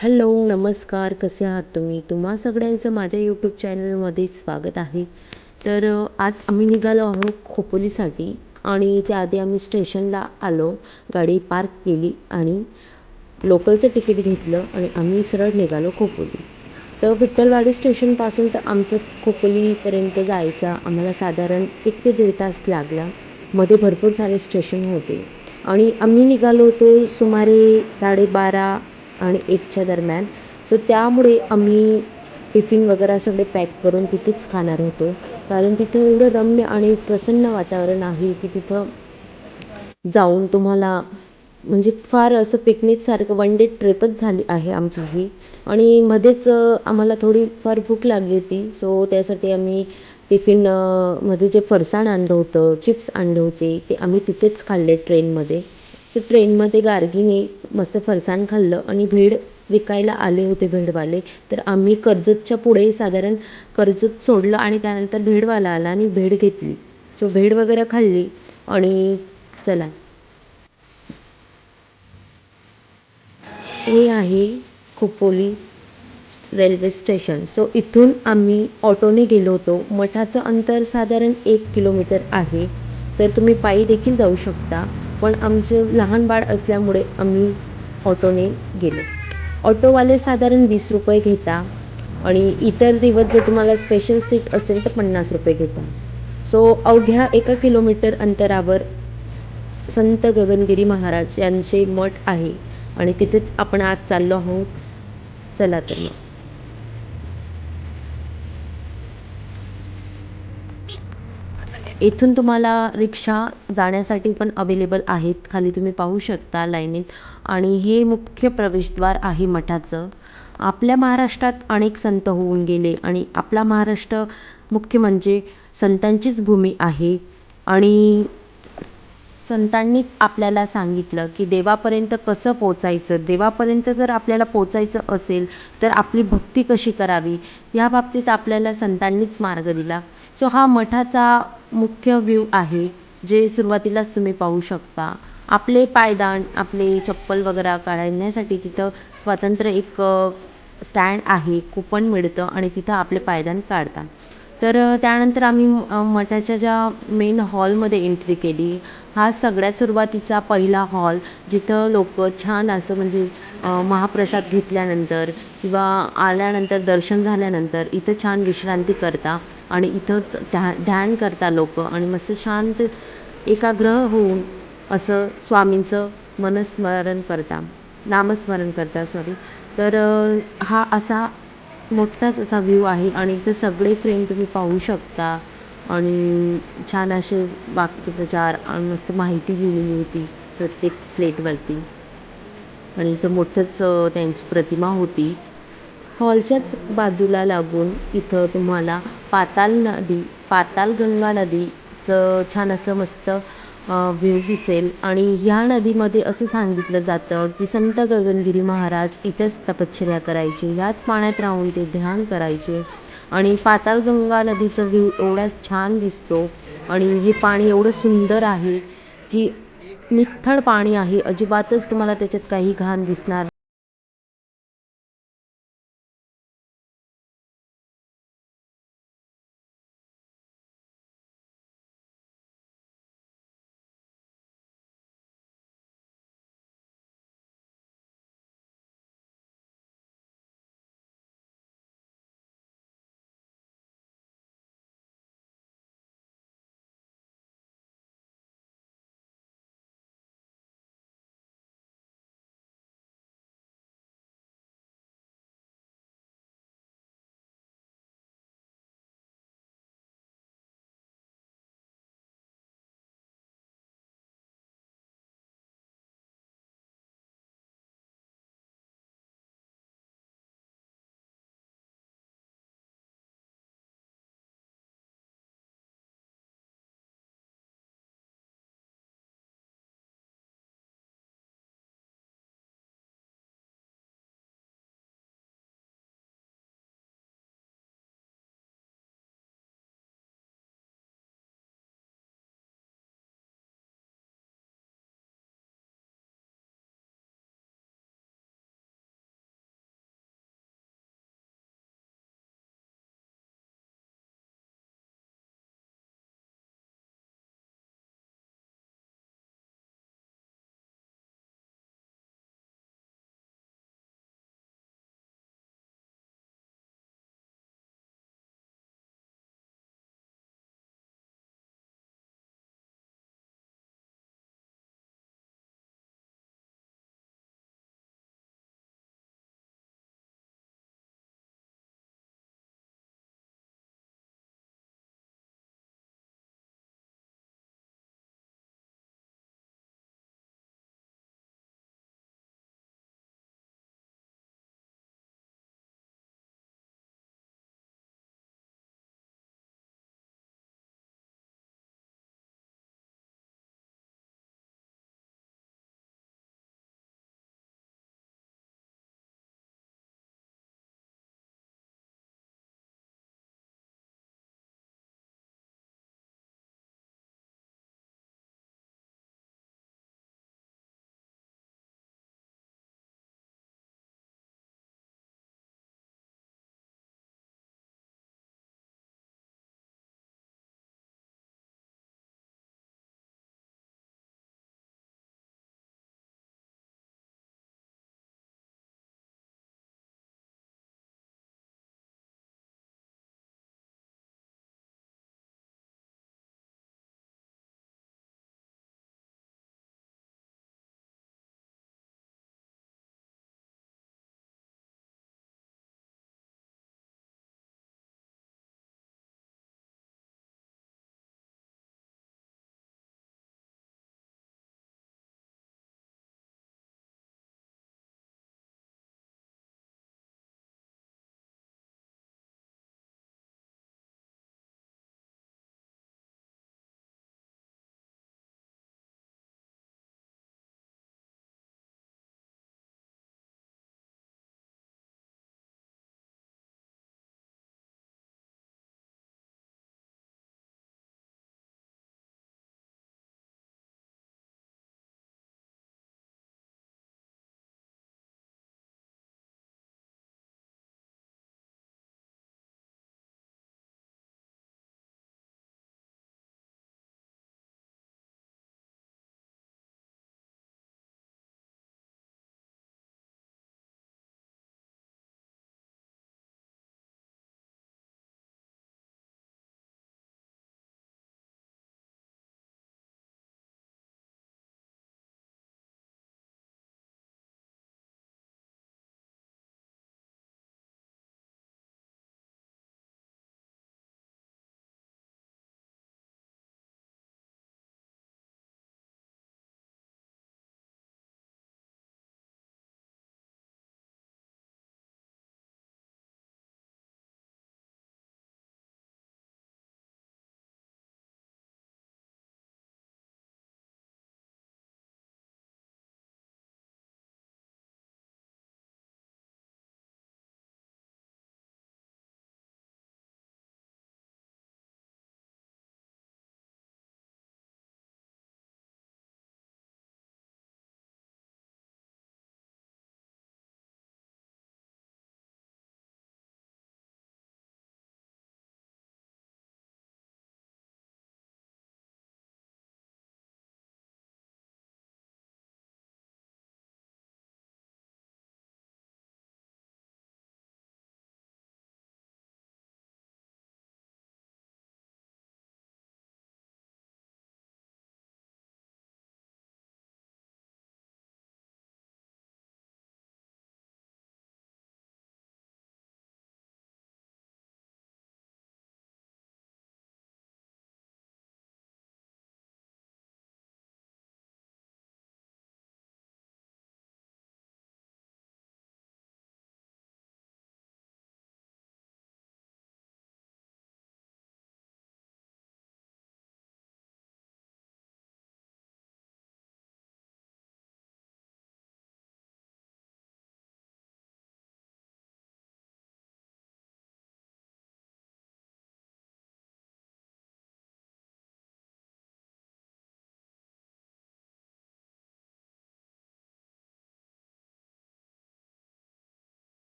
Hello नमस्कार कसे आहात तुम्ही? तुम्हा सगळ्यांचं माझ्या यूट्यूब चॅनलमध्ये स्वागत आहे. तर आज आम्ही निघालो आहोत खोपोलीसाठी आणि त्याआधी आम्ही स्टेशनला आलो गाडी पार्क केली आणि लोकलचं तिकीट घेतलं आणि आम्ही सरळ निघालो खोपोली. तर विठ्ठलवाडी स्टेशनपासून तर आमचं खोपोलीपर्यंत जायचा आम्हाला साधारण एक ते दीड तास लागला. मध्ये भरपूर सारे स्टेशन होते. आणि आम्ही निघालो होतो सुमारे साडेबारा आणि एकच्या दरम्यान. सो त्यामुळे आम्ही टिफिन वगैरे सगळे पॅक करून तिथेच खाणार होतो. कारण तिथं एवढं रम्य आणि प्रसन्न वातावरण आहे की तिथं जाऊन तुम्हाला म्हणजे फार असं पिकनिकसारखं वन डे ट्रिपच झाली आहे आमची ही आणि मध्येच आम्हाला थोडी फार भूक लागली होती. सो त्यासाठी आम्ही टिफिनमध्ये जे फरसाण आणलं होतं चिप्स आणले होते ते आम्ही तिथेच खाल्ले ट्रेनमध्ये तर ट्रेनमध्ये गार्गीने मस्त फरसाण खाल्लं आणि भेळ विकायला आले होते भेळवाले तर आम्ही कर्जतच्या पुढे साधारण कर्जत सोडलं आणि त्यानंतर भेळवाला आला आणि भेळ घेतली. सो भेळ वगैरे खाल्ली आणि चला. हे आहे खोपोली रेल्वे स्टेशन. सो इथून आम्ही ऑटोने गेलो होतो. मठाचं अंतर साधारण एक किलोमीटर आहे. तर तुम्ही पायी देखील जाऊ शकता. पण आमचे लहान बाळ असल्यामुळे आम्ही ऑटोने गेलो. ऑटोवाले साधारण वीस रुपये घेता आणि इतर दिवस जर तुम्हाला स्पेशल सीट असेल तर पन्नास रुपये घेता. सो अवघ्या एका किलोमीटर अंतरावर संत गगनगिरी महाराज यांचे मठ आहे आणि तिथेच आपण आज चाललो आहोत. चला तर मग. इथून तुम्हाला रिक्षा जाण्यासाठी पण अवेलेबल आहेत. खाली तुम्ही पाहू शकता लाईनीत. आणि हे मुख्य प्रवेशद्वार आहे मठाचं. आपल्या महाराष्ट्रात अनेक संत होऊन गेले आणि आपला महाराष्ट्र मुख्य म्हणजे संतांचीच भूमी आहे. आणि संतांनीच आपल्याला सांगितलं की देवापर्यंत कसं पोचायचं? देवापर्यंत जर आपल्याला पोचायचं असेल तर आपली भक्ती कशी करावी? या बाबतीत आपल्याला संतांनीच मार्ग दिला. सो हा मठाचा मुख्य व्ह्यू आहे जे सुरुवातीलाच तुम्ही पाहू शकता. आपले पायदान आपले चप्पल वगैरे काढण्यासाठी तिथं स्वतंत्र एक स्टँड आहे कुपन मिळतं आणि तिथं आपले पायदान काढतात. तर त्यानंतर आम्ही मठाच्या ज्या मेन हॉलमध्ये एंट्री केली. हा सगळ्यात सुरुवातीचा पहिला हॉल जिथं लोक छान असं म्हणजे महाप्रसाद घेतल्यानंतर किंवा आल्यानंतर दर्शन झाल्यानंतर इथं छान विश्रांती करता आणि इथंच ध्या ध्यान करता लोक आणि मस्त शांत एकाग्र होऊन असं स्वामींचं मनस्मरण करता. नामस्मरण करता सॉरी तर हा असा मोठाच असा व्ह्यू आहे आणि इथं सगळे फ्रेम तुम्ही पाहू शकता. आणि छान असे वाक्यप्रचार आणि मस्त माहिती लिहिलेली होती प्रत्येक प्लेटवरती आणि इथं मोठंच त्यांची प्रतिमा होती. हॉलच्याच बाजूला लागून इथं तुम्हाला पाताल नदी पातालगंगा नदीचं छान असं मस्त व्ह्यू दिसेल. आणि ह्या नदीमध्ये असं सांगितलं जातं की संत गगनगिरी महाराज इथेच तपश्चर्या करायचे. ह्याच पाण्यात राहून ते ध्यान करायचे. आणि पातालगंगा नदीचं व्ह्यू एवढा छान दिसतो. आणि हे पाणी एवढं सुंदर आहे की निथळ पाणी आहे. अजिबातच तुम्हाला त्याच्यात काही घाण दिसणार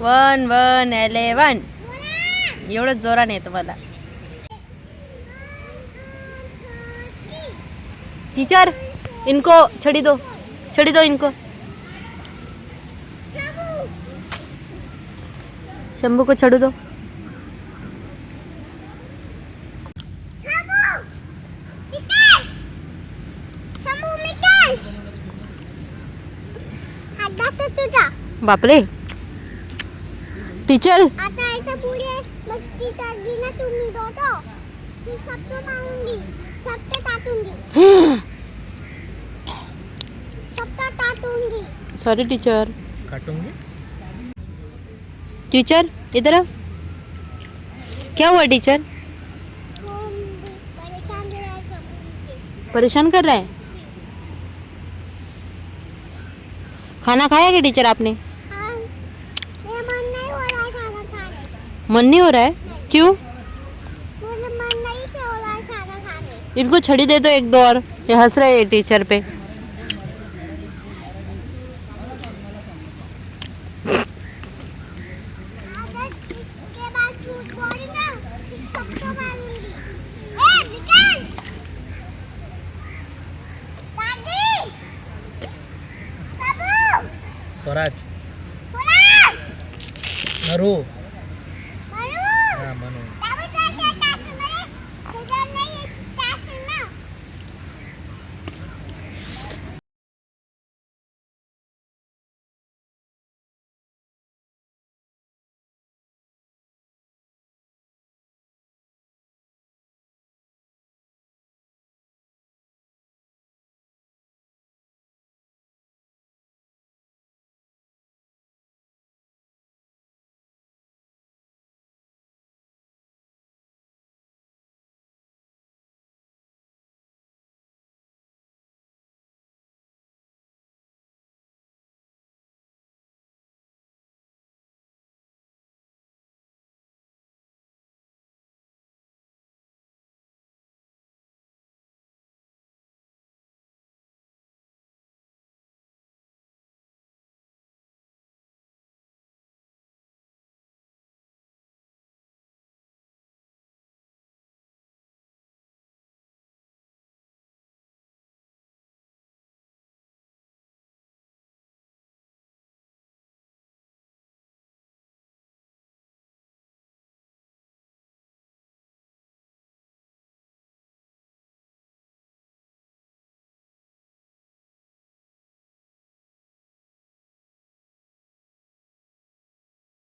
वन वन एलेवन एवढं जोराने येतं मला. टीचर इनको छड़ी दो छड़ी दो इनको. शंभू को छड़ू दो बापरे. टीचर आता ऐसा पुढे मस्ती करली ना तुम्ही दोघं मी सबतो मारूँगी सबतो टाटूँगी सबतो टाटूँगी सॉरी टीचर काटूँगी? टीचर इधर आओ। क्या हुआ टीचर परेशान रहा सब परेशान कर रहा है? खाना खाया क्या टीचर आपने हाँ मेरा मन नहीं हो रहा है खाना खाने का मन नहीं हो रहा है? क्यों? मुझे मन नहीं हो रहा है खाने इनको छड़ी दे दो एक दो और। ये हंस रहे हैं टीचर पे। अगर इसके